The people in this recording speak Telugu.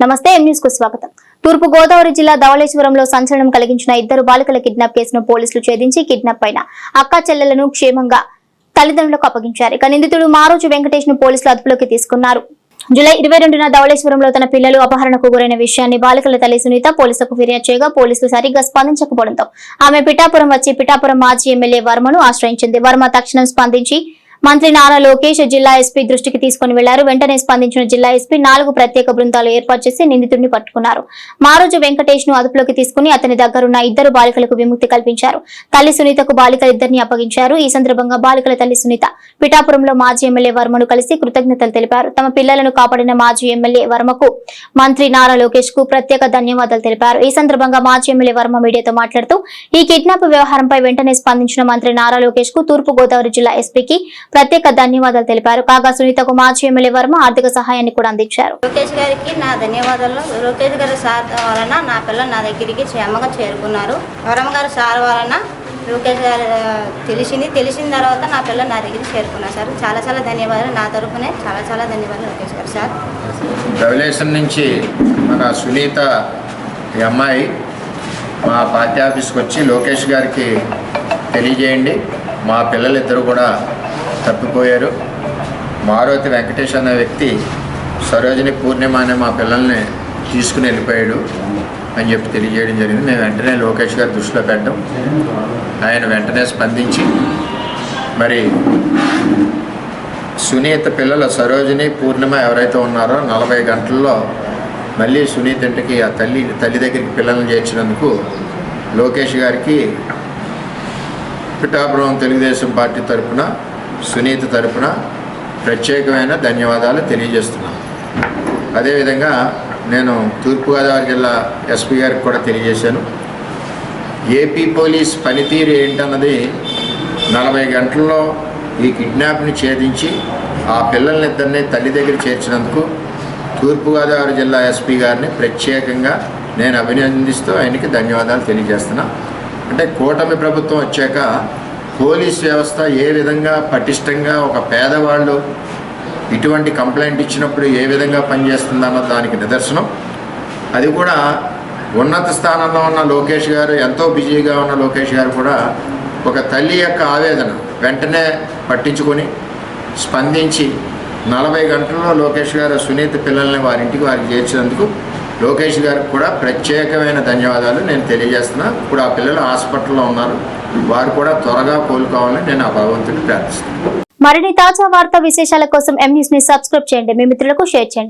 నమస్తే ఎం న్యూస్కు స్వాగతం. తూర్పు గోదావరి జిల్లా ధవళేశ్వరంలో సంచలనం కలిగించిన ఇద్దరు బాలికల కిడ్నాప్ కేసును పోలీసులు ఛేదించి కిడ్నాప్ అయిన అక్కా చెల్లెలను క్షేమంగా తల్లిదండ్రులకు అప్పగించారు. ఇక నిందితుడు మారోజు వెంకటేష్ను పోలీసులు అదుపులోకి తీసుకున్నారు. జూలై ఇరవై రెండున ధవళేశ్వరంలో తన పిల్లలు అపహరణకు గురైన విషయాన్ని బాలికల తల్లి సునీత పోలీసులకు ఫిర్యాదు చేయగా పోలీసులు సరిగ్గా స్పందించకపోవడంతో ఆమె పిఠాపురం వచ్చి పిఠాపురం మాజీ ఎమ్మెల్యే వర్మను ఆశ్రయించింది. వర్మ తక్షణం స్పందించి మంత్రి నారా లోకేష్ జిల్లా ఎస్పీ దృష్టికి తీసుకుని వెళ్ళారు. వెంటనే స్పందించిన జిల్లా ఎస్పీ నాలుగు ప్రత్యేక బృందాలు ఏర్పాటు చేసి నిందితుడిని పట్టుకున్నారు. మారోజు వెంకటేష్ను అదుపులోకి తీసుకుని అతని దగ్గరున్న ఇద్దరు బాలికలకు విముక్తి కల్పించారు. తల్లి సునీతకు బాలికలిద్దరిని అప్పగించారు. ఈ సందర్భంగా బాలికల తల్లి సునీత పిఠాపురంలో మాజీ ఎమ్మెల్యే వర్మను కలిసి కృతజ్ఞతలు తెలిపారు. తమ పిల్లలను కాపాడిన మాజీ ఎమ్మెల్యే వర్మకు మంత్రి నారా లోకేష్కు ప్రత్యేక ధన్యవాదాలు తెలిపారు. ఈ సందర్భంగా మాజీ ఎమ్మెల్యే వర్మ మీడియాతో మాట్లాడుతూ ఈ కిడ్నాప్ వ్యవహారంపై వెంటనే స్పందించిన మంత్రి నారా లోకేష్కు తూర్పు గోదావరి జిల్లా ఎస్పీకి ప్రత్యేక ధన్యవాదాలు తెలిపారు. కాగా సునీతకు మాజీ ఎమ్మెల్యే వర్మ ఆర్థిక సహాయాన్ని కూడా అందించారు. లోకేష్ గారికి నా ధన్యవాదాలు. లోకేష్ గారి సార్ వలన నా పిల్లలు నా దగ్గరికి క్షేమంగా చేరుకున్నారు. వరమ్మ గారి సార్ వలన లోకేష్ గారు తెలిసింది. తెలిసిన తర్వాత నా పిల్లలు నా దగ్గరికి చేరుకున్నారు సార్. చాలా చాలా ధన్యవాదాలు నా తరపునే. చాలా చాలా ధన్యవాదాలు లోకేష్ గారు సార్. రెవల్యూషన్ నుంచి మన సునీత ఈ అమ్మాయి మా పార్టీ ఆఫీస్కి వచ్చి లోకేష్ గారికి తెలియజేయండి. మా పిల్లలిద్దరూ కూడా తప్పిపోయారు. మారుతి వెంకటేష్ అనే వ్యక్తి సరోజిని పూర్ణిమ అనే మా పిల్లల్ని తీసుకుని వెళ్ళిపోయాడు అని చెప్పి తెలియజేయడం జరిగింది. మేము వెంటనే లోకేష్ గారి దృష్టిలో పెట్టాం. ఆయన వెంటనే స్పందించి మరి సునీత పిల్లల సరోజిని పూర్ణిమ ఎవరైతే ఉన్నారో నలభై గంటల్లో మళ్ళీ సునీత ఇంటికి ఆ తల్లి తల్లి దగ్గరికి పిల్లల్ని చేర్చినందుకు లోకేష్ గారికి పిఠాపురం తెలుగుదేశం పార్టీ తరపున సునీత తరపున ప్రత్యేకమైన ధన్యవాదాలు తెలియజేస్తున్నాను. అదేవిధంగా నేను తూర్పుగోదావరి జిల్లా ఎస్పీ గారికి కూడా తెలియజేశాను. ఏపీ పోలీస్ పనితీరు ఏంటన్నది నలభై గంటల్లో ఈ కిడ్నాప్ని ఛేదించి ఆ పిల్లలనిద్దరినీ తల్లి దగ్గర చేర్చినందుకు తూర్పుగోదావరి జిల్లా ఎస్పీ గారిని ప్రత్యేకంగా నేను అభినందిస్తూ ఆయనకి ధన్యవాదాలు తెలియజేస్తున్నా. అంటే కూటమి ప్రభుత్వం వచ్చాక పోలీస్ వ్యవస్థ ఏ విధంగా పటిష్టంగా ఒక పేదవాళ్ళు ఇటువంటి కంప్లైంట్ ఇచ్చినప్పుడు ఏ విధంగా పనిచేస్తుందన్న దానికి నిదర్శనం. అది కూడా ఉన్నత స్థానంలో ఉన్న లోకేష్ గారు ఎంతో బిజీగా ఉన్న లోకేష్ గారు కూడా ఒక తల్లి యొక్క ఆవేదన వెంటనే పట్టించుకొని స్పందించి నలభై గంటల్లో లోకేష్ గారు సునీత పిల్లల్ని వారింటికి వారికి చేర్చినందుకు లోకేష్ గారికి కూడా ప్రత్యేకమైన ధన్యవాదాలు. నేను తెలియజేస్తున్నా ఇప్పుడు ఆ పిల్లలు హాస్పిటల్లో ఉన్నారు. వారు కూడా త్వరగా కోలుకోవాలని నేను ఆ భగవంతుని ప్రార్థిస్తున్నాను. మరిన్ని తాజా వార్తా విశేషాల కోసం ఎం ని సబ్స్క్రైబ్ చేయండి. మీ మిత్రులకు షేర్ చేయండి.